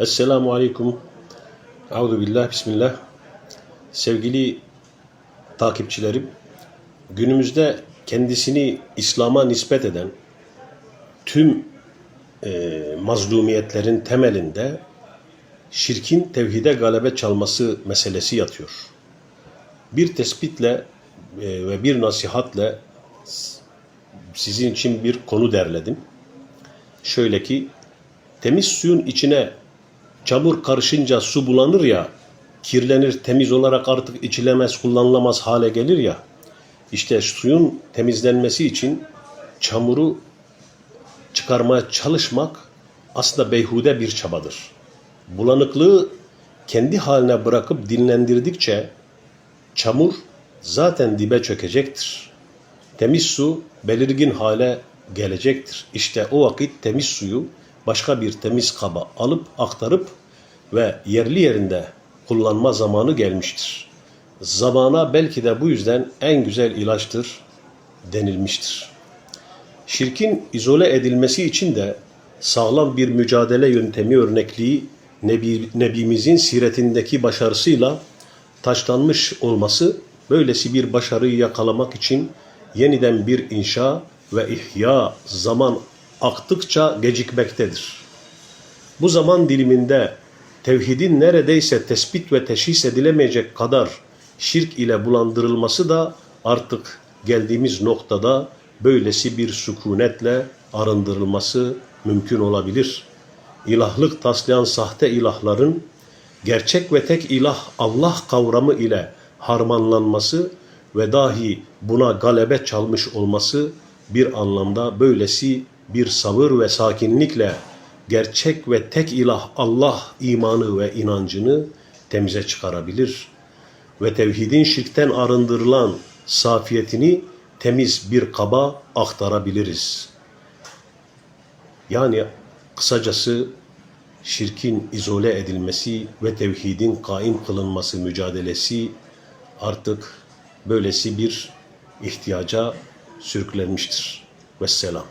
Esselamu Aleyküm. Euzu billah, Bismillah. Sevgili takipçilerim, günümüzde kendisini İslam'a nispet eden tüm e, mazlumiyetlerin temelinde şirkin tevhide galebe çalması meselesi yatıyor. Bir tespitle e, ve bir nasihatle sizin için bir konu derledim. Şöyle ki, temiz suyun içine çamur karışınca su bulanır ya, kirlenir, temiz olarak artık içilemez, kullanılamaz hale gelir ya, işte suyun temizlenmesi için çamuru çıkarmaya çalışmak aslında beyhude bir çabadır. Bulanıklığı kendi haline bırakıp dinlendirdikçe çamur zaten dibe çökecektir. Temiz su belirgin hale gelecektir. İşte o vakit temiz suyu başka bir temiz kaba alıp aktarıp ve yerli yerinde kullanma zamanı gelmiştir. Zamana belki de bu yüzden en güzel ilaçtır denilmiştir. Şirkin izole edilmesi için de sağlam bir mücadele yöntemi örnekliği Nebi, Nebimizin siretindeki başarısıyla taşlanmış olması böylesi bir başarıyı yakalamak için yeniden bir inşa ve ihya zaman aktıkça gecikmektedir. Bu zaman diliminde tevhidin neredeyse tespit ve teşhis edilemeyecek kadar şirk ile bulandırılması da artık geldiğimiz noktada böylesi bir sükunetle arındırılması mümkün olabilir. İlahlık taslayan sahte ilahların gerçek ve tek ilah Allah kavramı ile harmanlanması ve dahi buna galebe çalmış olması bir anlamda böylesi bir sabır ve sakinlikle gerçek ve tek ilah Allah imanı ve inancını temize çıkarabilir ve tevhidin şirkten arındırılan safiyetini temiz bir kaba aktarabiliriz. Yani kısacası şirkin izole edilmesi ve tevhidin kaim kılınması mücadelesi artık böylesi bir ihtiyaca sürüklenmiştir. Vesselam.